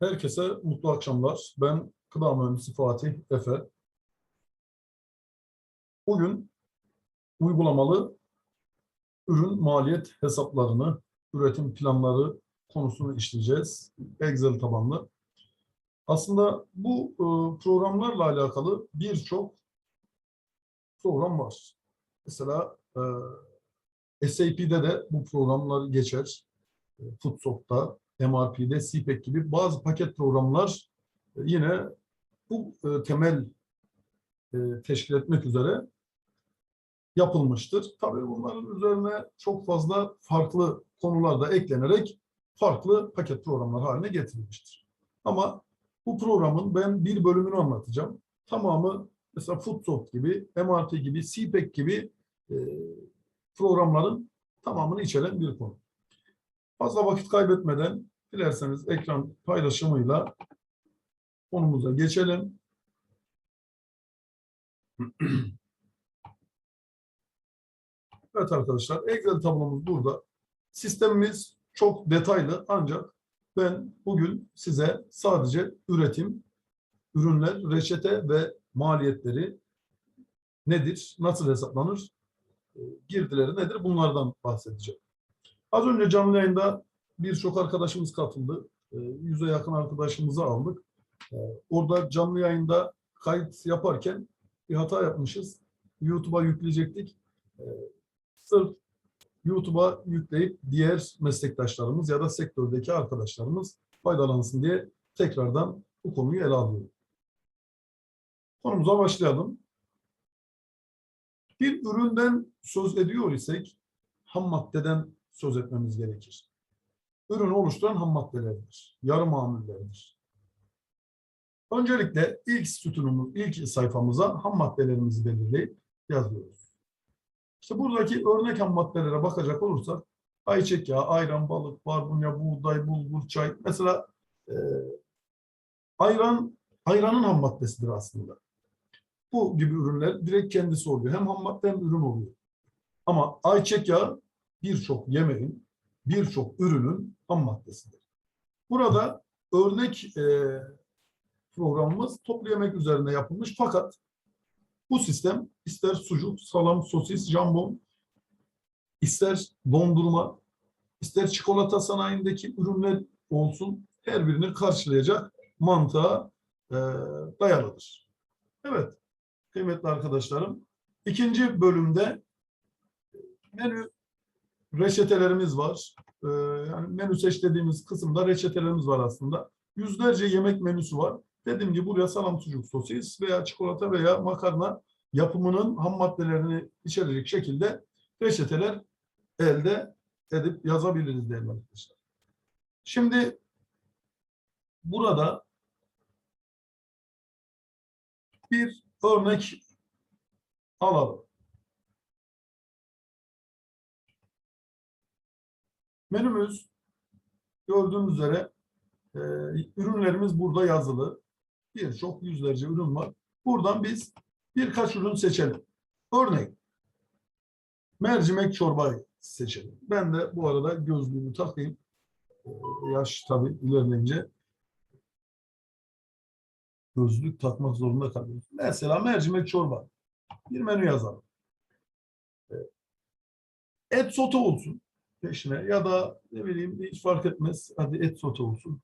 Herkese mutlu akşamlar. Ben Gıda Mühendisi Fatih Efe. Bugün uygulamalı ürün maliyet hesaplarını, üretim planları konusunu işleyeceğiz. Excel tabanlı. Aslında bu e, programlarla alakalı birçok program var. Mesela e, SAP'de de bu programlar geçer. E, Foodsoft'ta, MRP'de, CPEC gibi bazı paket programlar e, yine bu e, temel e, teşkil etmek üzere yapılmıştır. Tabii bunların üzerine çok fazla farklı konular da eklenerek farklı paket programlar haline getirilmiştir. Ama bu programın ben bir bölümünü anlatacağım. Tamamı mesela Foodsoft gibi, MRP gibi, CPEC gibi programların tamamını içeren bir konu. Fazla vakit kaybetmeden dilerseniz ekran paylaşımıyla konumuza geçelim. Evet arkadaşlar Excel tablomuz burada. Sistemimiz çok detaylı ancak ben bugün size sadece üretim, ürünler, reçete ve maliyetleri nedir, nasıl hesaplanır, girdileri nedir bunlardan bahsedeceğim. Az önce canlı yayında birçok arkadaşımız katıldı. E, Yüze yakın arkadaşımızı aldık. E, Orada canlı yayında kayıt yaparken bir hata yapmışız. YouTube'a yükleyecektik. E, Sırf YouTube'a yükleyip diğer meslektaşlarımız ya da sektördeki arkadaşlarımız faydalansın diye tekrardan bu konuyu ele alıyorum. Konumuza başlayalım. Bir üründen söz ediyor isek ham maddeden söz etmemiz gerekir. Ürünü oluşturan ham maddelerdir, yarı mamullerdir. Öncelikle ilk sütunumuz, ilk sayfamıza ham maddelerimizi belirleyip yazıyoruz. İşte buradaki örnek ham maddelere bakacak olursak ayçiçek yağı, ayran, balık, barbunya, buğday, bulgur, çay. Mesela e, ayran, ayranın ham maddesidir aslında. Bu gibi ürünler direkt kendisi oluyor. Hem ham madde hem ürün oluyor. Ama ayçiçek yağı birçok yemeğin, birçok ürünün ham maddesidir. Burada örnek e, programımız toplu yemek üzerine yapılmış fakat bu sistem ister sucuk, salam, sosis, jambon, ister dondurma, ister çikolata sanayindeki ürünler olsun her birini karşılayacak mantığa e, dayalıdır. Evet kıymetli arkadaşlarım ikinci bölümde menü reçetelerimiz var. Ee, yani menü seç dediğimiz kısımda reçetelerimiz var aslında. Yüzlerce yemek menüsü var. Dediğim gibi buraya salam, sucuk, sosis veya çikolata veya makarna yapımının ham maddelerini içerecek şekilde reçeteler elde edip yazabiliriz değerli arkadaşlar. Şimdi burada bir örnek alalım. Menümüz gördüğünüz üzere e, ürünlerimiz burada yazılı. Birçok yüzlerce ürün var. Buradan biz birkaç ürün seçelim. Örnek mercimek çorbayı seçelim. Ben de bu arada gözlüğümü takayım. E, yaş tabii ilerleyince gözlük takmak zorunda kalıyoruz. Mesela mercimek çorba. Bir menü yazalım. E, Et sote olsun peşine ya da ne bileyim hiç fark etmez. Hadi et sote olsun.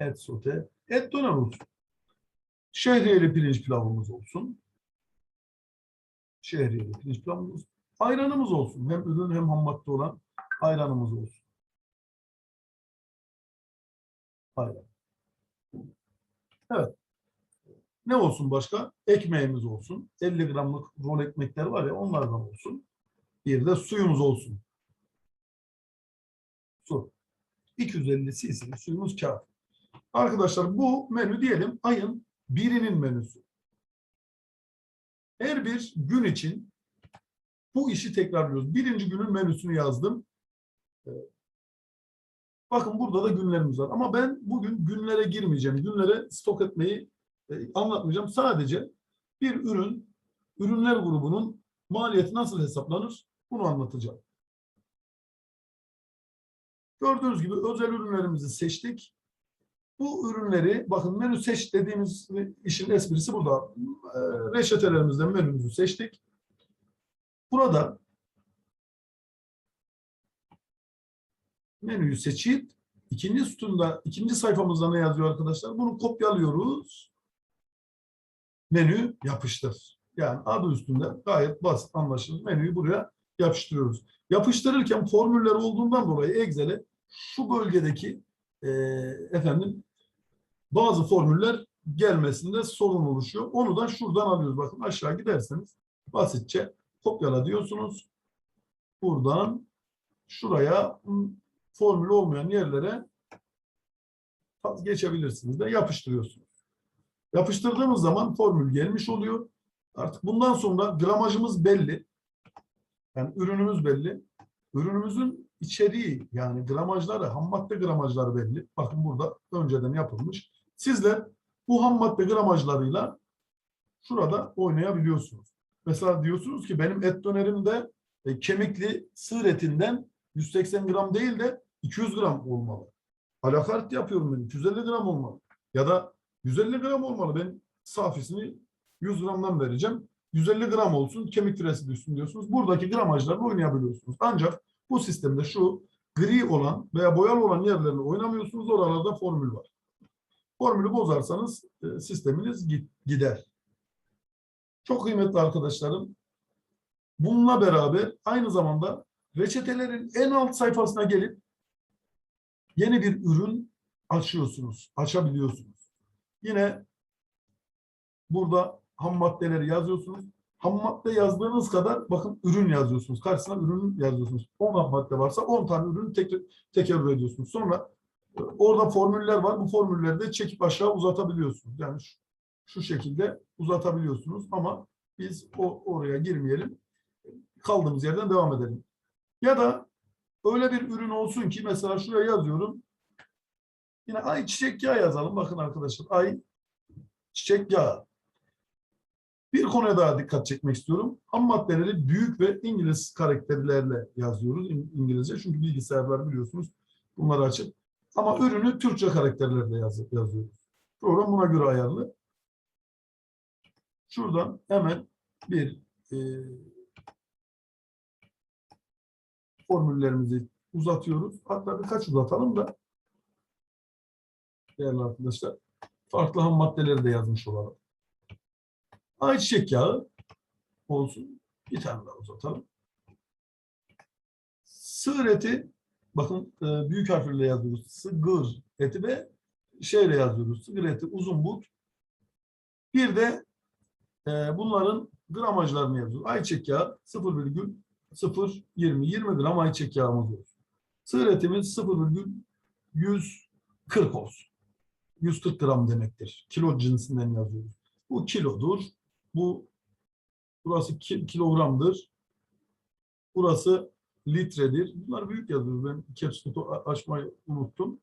Et sote. Et döner olsun. Şehriyeli pirinç pilavımız olsun. Şehriyeli pirinç pilavımız. Ayranımız olsun. Hem ürün hem ham madde olan ayranımız olsun. Ayran. Evet. Ne olsun başka? Ekmeğimiz olsun. 50 gramlık rol ekmekler var ya onlardan olsun. Bir de suyumuz olsun. 250 cc suyumuz kağıt. Arkadaşlar bu menü diyelim ayın birinin menüsü. Her bir gün için bu işi tekrarlıyoruz. Birinci günün menüsünü yazdım. Ee, Bakın burada da günlerimiz var. Ama ben bugün günlere girmeyeceğim. Günlere stok etmeyi e, anlatmayacağım. Sadece bir ürün, ürünler grubunun maliyeti nasıl hesaplanır bunu anlatacağım. Gördüğünüz gibi özel ürünlerimizi seçtik. Bu ürünleri bakın menü seç dediğimiz işin esprisi burada. Ee, reçetelerimizden menümüzü seçtik. Burada menüyü seçip ikinci sütunda, ikinci sayfamızda ne yazıyor arkadaşlar? Bunu kopyalıyoruz. Menü yapıştır. Yani adı üstünde gayet basit anlaşılır. Menüyü buraya yapıştırıyoruz. Yapıştırırken formüller olduğundan dolayı Excel'e şu bölgedeki e, efendim bazı formüller gelmesinde sorun oluşuyor. Onu da şuradan alıyoruz. Bakın aşağı giderseniz basitçe kopyala diyorsunuz. Buradan şuraya formül olmayan yerlere geçebilirsiniz de yapıştırıyorsunuz. Yapıştırdığımız zaman formül gelmiş oluyor. Artık bundan sonra gramajımız belli. Yani ürünümüz belli. Ürünümüzün içeriği yani gramajları, ham madde gramajları belli. Bakın burada önceden yapılmış. Sizler bu ham madde gramajlarıyla şurada oynayabiliyorsunuz. Mesela diyorsunuz ki benim et dönerimde e, kemikli sığır etinden 180 gram değil de 200 gram olmalı. Alakart yapıyorum ben 250 gram olmalı. Ya da 150 gram olmalı. Ben safisini 100 gramdan vereceğim. 150 gram olsun, kemik türesi düşsün diyorsunuz. Buradaki gramajlarla oynayabiliyorsunuz. Ancak bu sistemde şu gri olan veya boyalı olan yerlerle oynamıyorsunuz. Oralarda formül var. Formülü bozarsanız e, sisteminiz gider. Çok kıymetli arkadaşlarım. Bununla beraber aynı zamanda reçetelerin en alt sayfasına gelip yeni bir ürün açıyorsunuz, açabiliyorsunuz. Yine burada ham maddeleri yazıyorsunuz. Ham madde yazdığınız kadar bakın ürün yazıyorsunuz. Karşısına ürün yazıyorsunuz. 10 ham madde varsa 10 tane ürün tek, tekerrür ediyorsunuz. Sonra e, orada formüller var. Bu formülleri de çekip aşağı uzatabiliyorsunuz. Yani şu, şu şekilde uzatabiliyorsunuz ama biz o oraya girmeyelim. Kaldığımız yerden devam edelim. Ya da öyle bir ürün olsun ki mesela şuraya yazıyorum. Yine ay çiçek yağı yazalım. Bakın arkadaşlar ay çiçek yağı. Bir konuya daha dikkat çekmek istiyorum. Ham maddeleri büyük ve İngiliz karakterlerle yazıyoruz İng- İngilizce. Çünkü bilgisayarlar biliyorsunuz bunları açık. Ama ürünü Türkçe karakterlerle yaz- yazıyoruz. Program buna göre ayarlı. Şuradan hemen bir e, formüllerimizi uzatıyoruz. Hatta birkaç uzatalım da değerli arkadaşlar farklı ham maddeleri de yazmış olalım. Ayçiçek yağı olsun. Bir tane daha uzatalım. Sığır eti bakın e, büyük harflerle yazıyoruz. Sığır eti ve şeyle yazıyoruz. Sığır eti uzun but. Bir de e, bunların gramajlarını yazıyoruz. Ayçiçek yağı 0,020 20 gram ayçiçek yağımız olsun. Sığır etimiz 0,140 olsun. 140 gram demektir. Kilo cinsinden yazıyoruz. Bu kilodur. Bu burası ki- kilogramdır. Burası litredir. Bunlar büyük yazıyoruz. Ben capsule açmayı unuttum.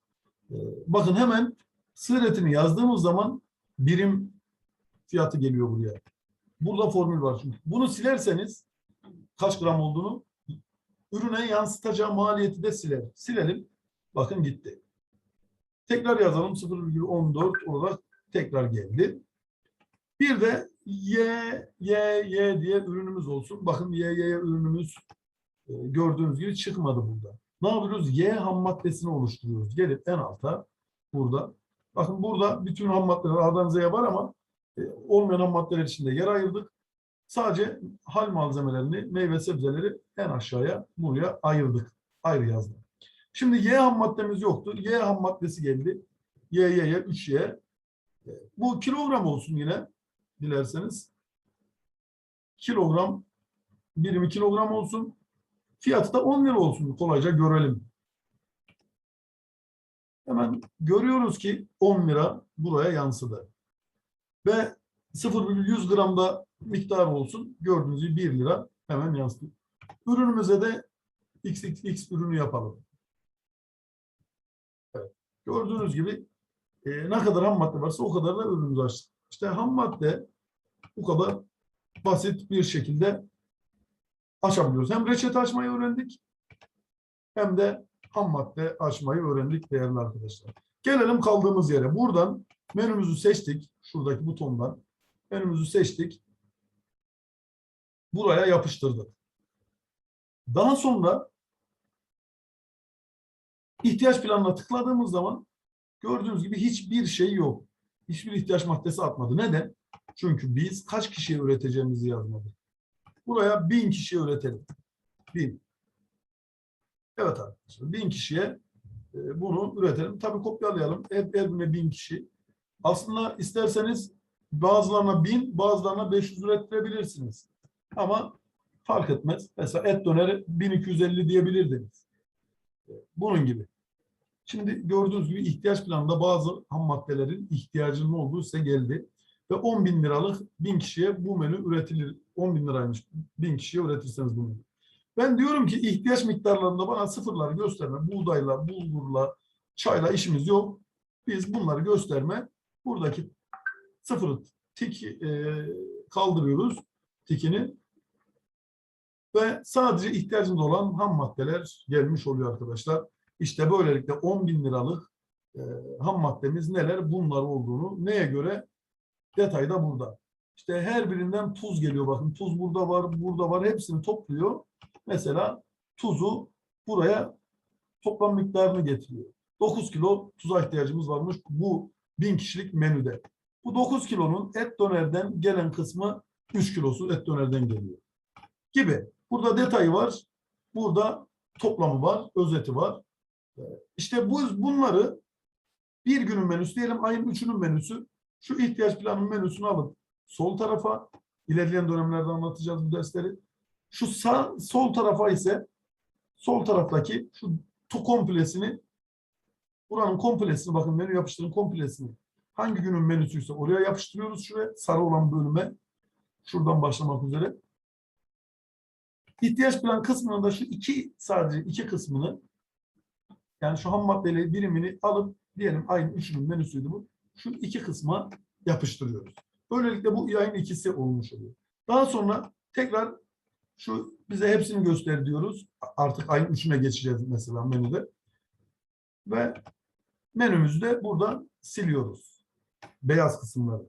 Ee, bakın hemen sığır etini yazdığımız zaman birim fiyatı geliyor buraya. Burada formül var çünkü. Bunu silerseniz kaç gram olduğunu ürüne yansıtacağı maliyeti de siler. Silelim. Bakın gitti. Tekrar yazalım 0,14 olarak tekrar geldi. Bir de Y, Y, Y diye ürünümüz olsun. Bakın Y, Y ürünümüz e, gördüğünüz gibi çıkmadı burada. Ne yapıyoruz? Y ham maddesini oluşturuyoruz. Gelip en alta burada. Bakın burada bütün ham maddeler A'dan var ama e, olmayan ham maddeler içinde yer ayırdık. Sadece hal malzemelerini, meyve sebzeleri en aşağıya buraya ayırdık. Ayrı yazdım. Şimdi Y ham maddemiz yoktu. Y ham maddesi geldi. Y, Y, Y, 3Y. E, Bu kilogram olsun yine dilerseniz. Kilogram, birimi kilogram olsun. Fiyatı da 10 lira olsun. Kolayca görelim. Hemen görüyoruz ki 10 lira buraya yansıdı. Ve 0,100 gramda miktar olsun. Gördüğünüz gibi 1 lira hemen yansıdı. Ürünümüze de XXX ürünü yapalım. Evet. Gördüğünüz gibi e, ne kadar ham madde varsa o kadar da ürünümüzü açtık. İşte ham madde bu kadar basit bir şekilde açabiliyoruz. Hem reçete açmayı öğrendik hem de ham madde açmayı öğrendik değerli arkadaşlar. Gelelim kaldığımız yere. Buradan menümüzü seçtik. Şuradaki butondan. Menümüzü seçtik. Buraya yapıştırdık. Daha sonra ihtiyaç planına tıkladığımız zaman gördüğünüz gibi hiçbir şey yok. Hiçbir ihtiyaç maddesi atmadı. Neden? Çünkü biz kaç kişiye üreteceğimizi yazmadık. Buraya bin kişiye üretelim. Bin. Evet arkadaşlar. Bin kişiye e, bunu üretelim. Tabii kopyalayalım. Her, her bin kişi. Aslında isterseniz bazılarına bin, bazılarına 500 ürettirebilirsiniz. Ama fark etmez. Mesela et döneri 1250 diyebilirdiniz. E, Bunun gibi. Şimdi gördüğünüz gibi ihtiyaç planında bazı ham maddelerin ihtiyacının olduğu size geldi. Ve 10 bin liralık bin kişiye bu menü üretilir. 10 bin liraymış bin kişiye üretirseniz bunu. Ben diyorum ki ihtiyaç miktarlarında bana sıfırları gösterme. Buğdayla, bulgurla, çayla işimiz yok. Biz bunları gösterme. Buradaki sıfırı tik e, kaldırıyoruz. Tikini. Ve sadece ihtiyacımız olan ham maddeler gelmiş oluyor arkadaşlar. İşte böylelikle 10 bin liralık e, ham maddemiz neler bunlar olduğunu neye göre detayda burada. İşte her birinden tuz geliyor bakın. Tuz burada var, burada var. Hepsini topluyor. Mesela tuzu buraya toplam miktarını getiriyor. 9 kilo tuza ihtiyacımız varmış bu 1000 kişilik menüde. Bu 9 kilonun et dönerden gelen kısmı 3 kilosu et dönerden geliyor. Gibi. Burada detayı var. Burada toplamı var, özeti var. İşte bu bunları bir günün menüsü diyelim ayın üçünün menüsü şu ihtiyaç planının menüsünü alıp sol tarafa ilerleyen dönemlerde anlatacağız bu dersleri. Şu sağ sol tarafa ise sol taraftaki şu tu komplesini buranın komplesini bakın menü yapıştırın komplesini hangi günün menüsüyse oraya yapıştırıyoruz şuraya sarı olan bölüme şuradan başlamak üzere. İhtiyaç plan kısmının da şu iki sadece iki kısmını yani şu ham maddeleri birimini alıp diyelim ayın üçünün menüsüydü bu. Şu iki kısma yapıştırıyoruz. Böylelikle bu ayın ikisi olmuş oluyor. Daha sonra tekrar şu bize hepsini göster diyoruz. Artık ayın üçüne geçeceğiz mesela menüde. Ve menümüzü de buradan siliyoruz. Beyaz kısımları.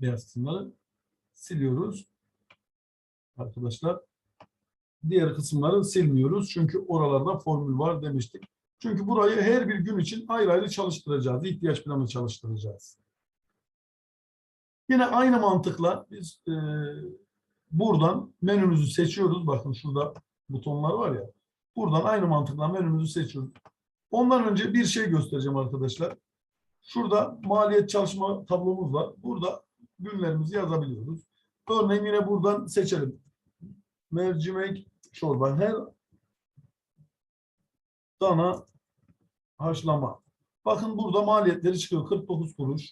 Beyaz kısımları siliyoruz. Arkadaşlar. Diğer kısımları silmiyoruz. Çünkü oralarda formül var demiştik. Çünkü burayı her bir gün için ayrı ayrı çalıştıracağız. İhtiyaç planı çalıştıracağız. Yine aynı mantıkla biz e, buradan menümüzü seçiyoruz. Bakın şurada butonlar var ya. Buradan aynı mantıkla menümüzü seçiyoruz. Ondan önce bir şey göstereceğim arkadaşlar. Şurada maliyet çalışma tablomuz var. Burada günlerimizi yazabiliyoruz. Örneğin yine buradan seçelim. Mercimek çorba. Her dana haşlama. Bakın burada maliyetleri çıkıyor. 49 kuruş.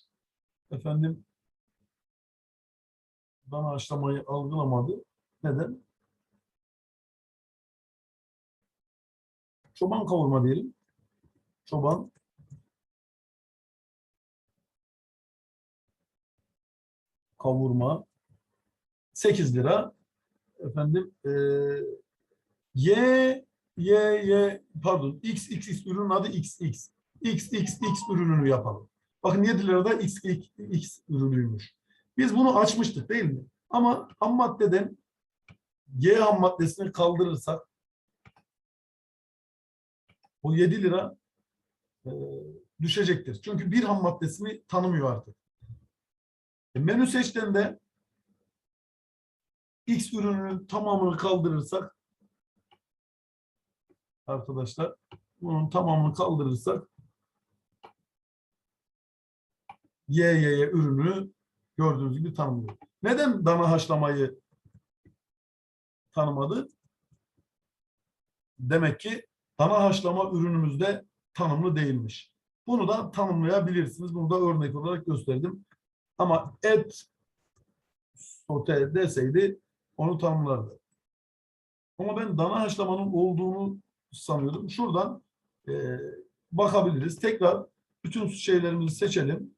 Efendim dana haşlamayı algılamadı. Neden? Çoban kavurma diyelim. Çoban kavurma 8 lira. Efendim eee Y Y Y pardon X X X ürünün adı X X. X X X ürününü yapalım. Bakın 7 lirada X X, X ürünüymüş. Biz bunu açmıştık değil mi? Ama ham maddeden Y ham maddesini kaldırırsak o 7 lira e, düşecektir. Çünkü bir ham maddesini tanımıyor artık. E, menü seçtiğinde X ürününün tamamını kaldırırsak arkadaşlar bunun tamamını kaldırırsak Y, Y, Y ürünü gördüğünüz gibi tanımlıyor. Neden dana haşlamayı tanımadı? Demek ki dana haşlama ürünümüzde tanımlı değilmiş. Bunu da tanımlayabilirsiniz. Bunu da örnek olarak gösterdim. Ama et sote deseydi onu tanımlardı. Ama ben dana haşlamanın olduğunu sanıyordum. Şuradan e, bakabiliriz. Tekrar bütün şeylerimizi seçelim.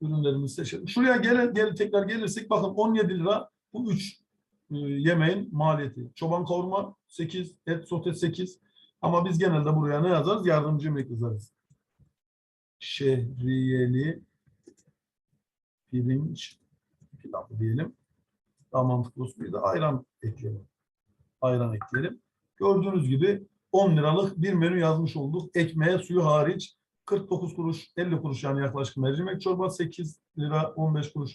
Ürünlerimizi seçelim. Şuraya gel, gel tekrar gelirsek bakın 17 lira bu 3 yemeğin maliyeti. Çoban kavurma 8, et sote 8. Ama biz genelde buraya ne yazarız? Yardımcı emek yazarız. Şehriyeli pirinç pilavı diyelim. Daha mantıklı olsun. Bir de ayran ekleyelim. Ayran ekleyelim. Gördüğünüz gibi 10 liralık bir menü yazmış olduk. Ekmeğe suyu hariç 49 kuruş, 50 kuruş yani yaklaşık mercimek çorba, 8 lira 15 kuruş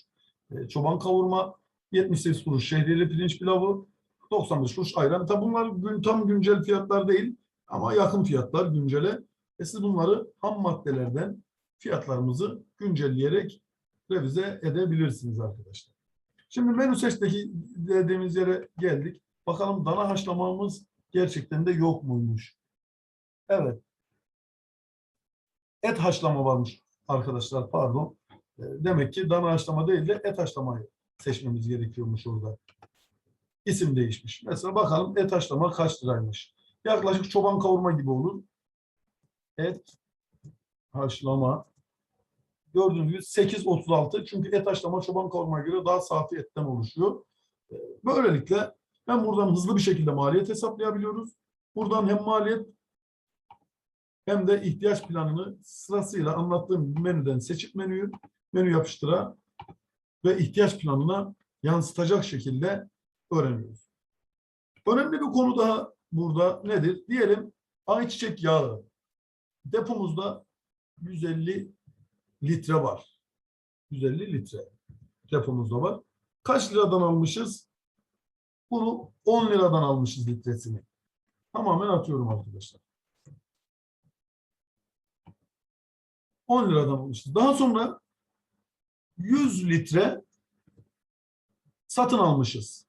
e, çoban kavurma, 78 kuruş şehriyeli pirinç pilavı, 95 kuruş ayran. Tabi bunlar gün, tam güncel fiyatlar değil ama yakın fiyatlar güncele. E siz bunları ham maddelerden fiyatlarımızı güncelleyerek revize edebilirsiniz arkadaşlar. Şimdi menü seçteki dediğimiz yere geldik. Bakalım dana haşlamamız gerçekten de yok muymuş? Evet. Et haşlama varmış arkadaşlar pardon. E, Demek ki dana haşlama değil de et haşlamayı seçmemiz gerekiyormuş orada. İsim değişmiş. Mesela bakalım et haşlama kaç liraymış? Yaklaşık çoban kavurma gibi olur. Et haşlama gördüğünüz gibi 8.36 çünkü et haşlama çoban kavurmaya göre daha safi etten oluşuyor. E, Böylelikle hem buradan hızlı bir şekilde maliyet hesaplayabiliyoruz. Buradan hem maliyet hem de ihtiyaç planını sırasıyla anlattığım menüden seçip menüyü menü yapıştıra ve ihtiyaç planına yansıtacak şekilde öğreniyoruz. Önemli bir konu daha burada nedir? Diyelim ayçiçek yağı depomuzda 150 litre var. 150 litre depomuzda var. Kaç liradan almışız? Bunu 10 liradan almışız litresini. Tamamen atıyorum arkadaşlar. 10 liradan almışız. Daha sonra 100 litre satın almışız.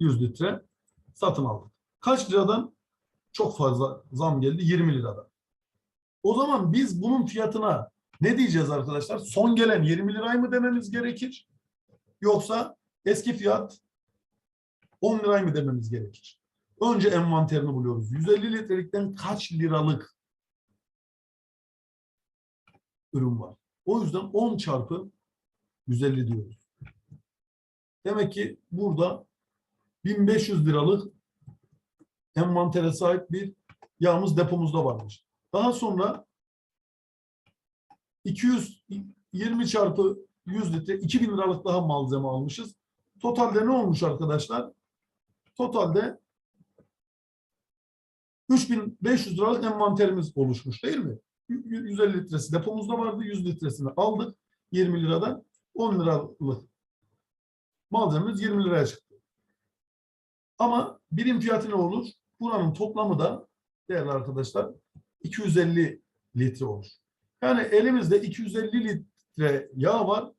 100 litre satın aldık. Kaç liradan? Çok fazla zam geldi. 20 liradan. O zaman biz bunun fiyatına ne diyeceğiz arkadaşlar? Son gelen 20 lirayı mı dememiz gerekir? Yoksa eski fiyat 10 lirayı mı dememiz gerekir? Önce envanterini buluyoruz. 150 litrelikten kaç liralık ürün var? O yüzden 10 çarpı 150 diyoruz. Demek ki burada 1500 liralık envantere sahip bir yağımız depomuzda varmış. Daha sonra 220 çarpı 100 litre 2000 liralık daha malzeme almışız. Totalde ne olmuş arkadaşlar? Totalde 3500 liralık envanterimiz oluşmuş değil mi? 150 litresi depomuzda vardı. 100 litresini aldık 20 liradan 10 liralık malzememiz 20 liraya çıktı. Ama birim fiyatı ne olur? Buranın toplamı da değerli arkadaşlar 250 litre olur. Yani elimizde 250 litre yağ var.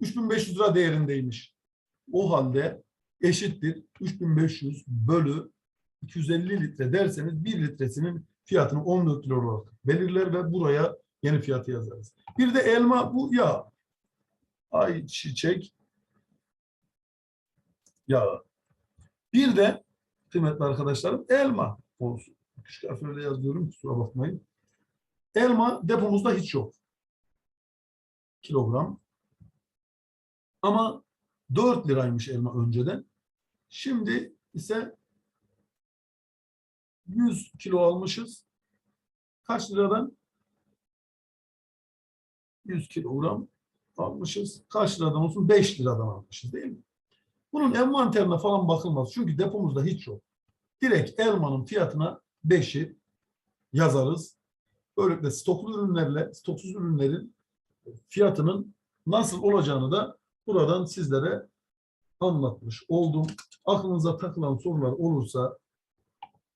3500 lira değerindeymiş. O halde eşittir 3500 bölü 250 litre derseniz 1 litresinin fiyatını 14 lira olarak belirler ve buraya yeni fiyatı yazarız. Bir de elma bu yağ. Ayçiçek yağı. Bir de kıymetli arkadaşlarım elma olsun. Küçük harflerle yazıyorum kusura bakmayın. Elma depomuzda hiç yok. Kilogram. Ama 4 liraymış elma önceden. Şimdi ise 100 kilo almışız. Kaç liradan? 100 kilogram almışız. Kaç liradan olsun? 5 liradan almışız değil mi? Bunun envanterine falan bakılmaz. Çünkü depomuzda hiç yok. Direkt elmanın fiyatına 5'i yazarız. Böylelikle stoklu ürünlerle stoksuz ürünlerin fiyatının nasıl olacağını da buradan sizlere anlatmış oldum. Aklınıza takılan sorular olursa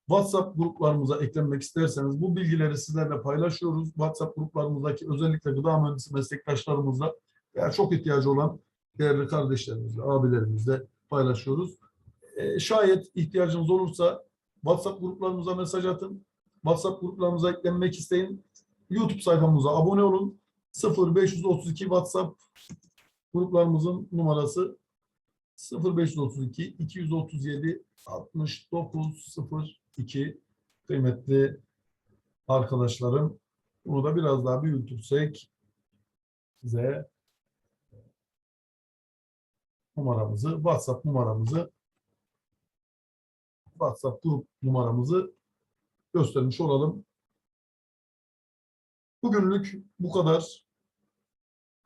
WhatsApp gruplarımıza eklenmek isterseniz bu bilgileri sizlerle paylaşıyoruz. WhatsApp gruplarımızdaki özellikle gıda mühendisi meslektaşlarımızla veya çok ihtiyacı olan değerli kardeşlerimizle, abilerimizle paylaşıyoruz. Ee, şayet ihtiyacınız olursa WhatsApp gruplarımıza mesaj atın. WhatsApp gruplarımıza eklenmek isteyin. YouTube sayfamıza abone olun. 0532 WhatsApp gruplarımızın numarası 0532 237 6902 kıymetli arkadaşlarım. Bunu da biraz daha büyütürsek size numaramızı, WhatsApp numaramızı WhatsApp grup numaramızı göstermiş olalım. Bugünlük bu kadar.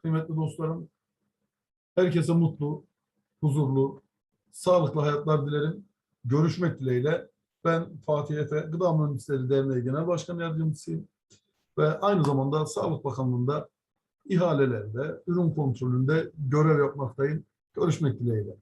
Kıymetli dostlarım, herkese mutlu, huzurlu, sağlıklı hayatlar dilerim. Görüşmek dileğiyle. Ben Fatih Efe, Gıda Mühendisleri Derneği Genel Başkan Yardımcısıyım. Ve aynı zamanda Sağlık Bakanlığı'nda ihalelerde, ürün kontrolünde görev yapmaktayım. Görüşmek dileğiyle.